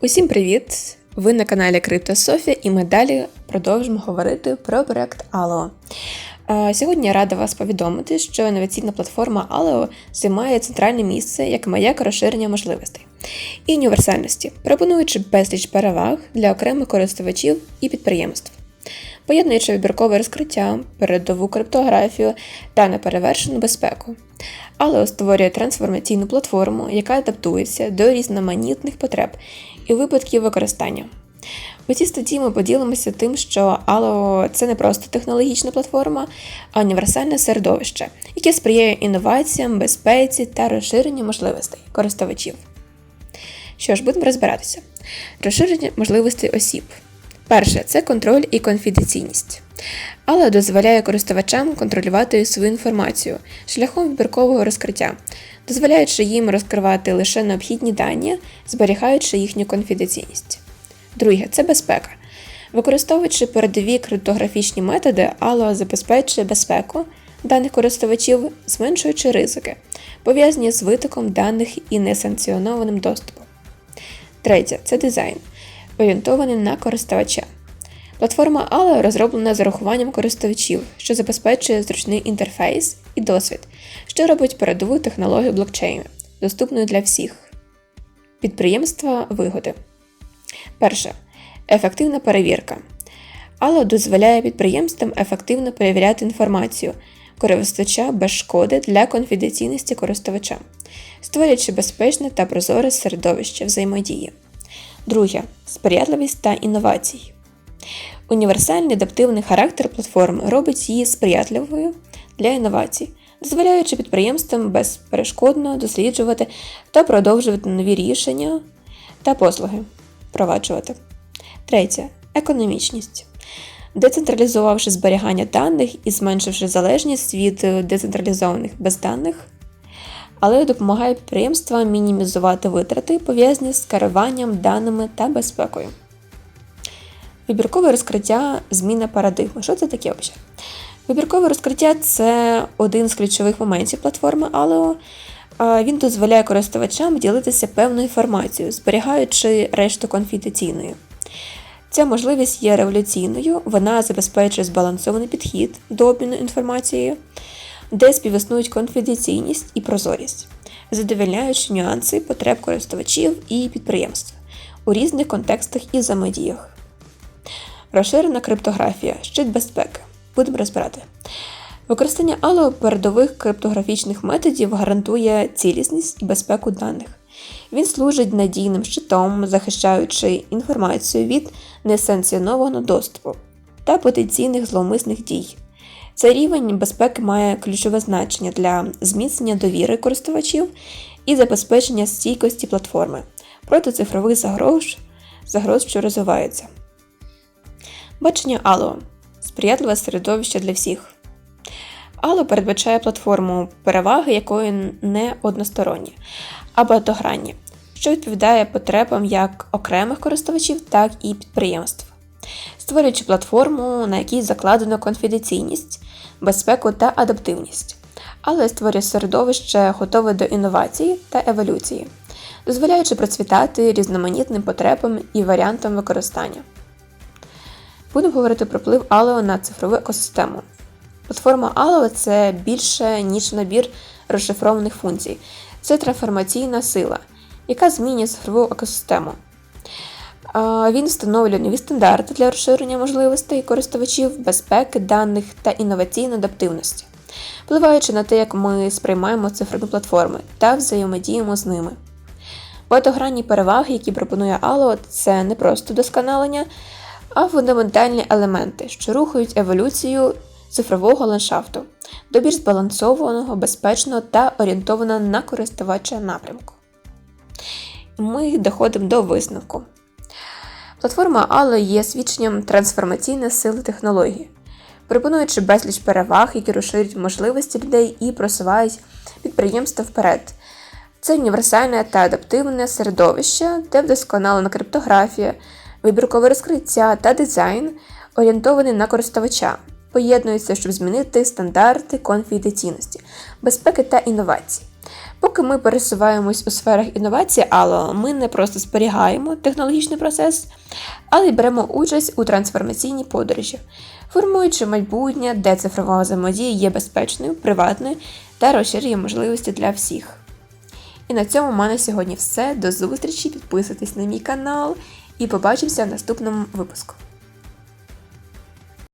Усім привіт! Ви на каналі Криптософія і ми далі продовжимо говорити про проект Aleo. Е, Сьогодні я рада вас повідомити, що інноваційна платформа Aleo займає центральне місце як маяк розширення можливостей і універсальності, пропонуючи безліч переваг для окремих користувачів і підприємств. Поєднуючи вибіркове розкриття, передову криптографію та неперевершену безпеку. Aleo створює трансформаційну платформу, яка адаптується до різноманітних потреб і випадків використання. У цій статті ми поділимося тим, що Allo – це не просто технологічна платформа, а універсальне середовище, яке сприяє інноваціям, безпеці та розширенню можливостей користувачів. Що ж, будемо розбиратися. Розширення можливостей осіб. Перше це контроль і конфіденційність. Allo дозволяє користувачам контролювати свою інформацію шляхом вибіркового розкриття, дозволяючи їм розкривати лише необхідні дані, зберігаючи їхню конфіденційність. Друге це безпека. Використовуючи передові криптографічні методи, Allo забезпечує безпеку даних користувачів, зменшуючи ризики, пов'язані з витоком даних і несанкціонованим доступом. Третє це дизайн, орієнтований на користувача. Платформа Allo розроблена з урахуванням користувачів, що забезпечує зручний інтерфейс і досвід, що робить передову технологію блокчейну, доступною для всіх. Підприємства вигоди. Перше. Ефективна перевірка. Allo дозволяє підприємствам ефективно перевіряти інформацію користувача без шкоди для конфіденційності користувача, створюючи безпечне та прозоре середовище взаємодії. Друге. Сприятливість та інновації. Універсальний адаптивний характер платформи робить її сприятливою для інновацій, дозволяючи підприємствам безперешкодно досліджувати та продовжувати нові рішення та послуги впроваджувати. Третє економічність. Децентралізувавши зберігання даних і зменшивши залежність від децентралізованих безданних, але допомагає підприємствам мінімізувати витрати, пов'язані з керуванням даними та безпекою. Вибіркове розкриття зміна парадигми. Що це таке взагалі? Вибіркове розкриття це один з ключових моментів платформи Aleo. Він дозволяє користувачам ділитися певною інформацією, зберігаючи решту конфіденційною. Ця можливість є революційною, вона забезпечує збалансований підхід до обміну інформацією, де співіснують конфіденційність і прозорість, задовольняючи нюанси потреб користувачів і підприємств у різних контекстах і взаємодіях. Розширена криптографія, щит безпеки. Будемо розбирати. Використання Allo передових криптографічних методів гарантує цілісність і безпеку даних. Він служить надійним щитом, захищаючи інформацію від несанкціонованого доступу та потенційних зловмисних дій. Цей рівень безпеки має ключове значення для зміцнення довіри користувачів і забезпечення стійкості платформи проти цифрових загроз, загроз що розвиваються. Бачення Allo сприятливе середовище для всіх. Allo передбачає платформу, переваги якої не односторонні, а багатогранні, що відповідає потребам як окремих користувачів, так і підприємств, створюючи платформу, на якій закладено конфіденційність, безпеку та адаптивність, але створює середовище, готове до інновацій та еволюції, дозволяючи процвітати різноманітним потребам і варіантам використання. Будемо говорити про вплив Aleo на цифрову екосистему. Платформа Aleo – це більше, ніж набір розшифрованих функцій. Це трансформаційна сила, яка змінює цифрову екосистему. Він встановлює нові стандарти для розширення можливостей користувачів, безпеки, даних та інноваційної адаптивності, впливаючи на те, як ми сприймаємо цифрові платформи та взаємодіємо з ними. Багатогранні переваги, які пропонує Allo, це не просто досконалення, а фундаментальні елементи, що рухають еволюцію цифрового ландшафту до більш збалансованого, безпечного та орієнтованого на користувача напрямку. Ми доходимо до висновку. Платформа Allo є свідченням трансформаційної сили технології, пропонуючи безліч переваг, які розширюють можливості людей і просувають підприємства вперед. Це універсальне та адаптивне середовище, де вдосконалена криптографія, вибіркове розкриття та дизайн, орієнтований на користувача, поєднуються, щоб змінити стандарти конфіденційності, безпеки та інновацій, Поки ми пересуваємось у сферах інновацій Allo, ми не просто зберігаємо технологічний процес, але й беремо участь у трансформаційній подорожі, формуючи майбутнє, де цифрова взаємодія є безпечною, приватною та розширює можливості для всіх. І на цьому в мене сьогодні все. До зустрічі, підписуйтесь на мій канал і побачимося в наступному випуску.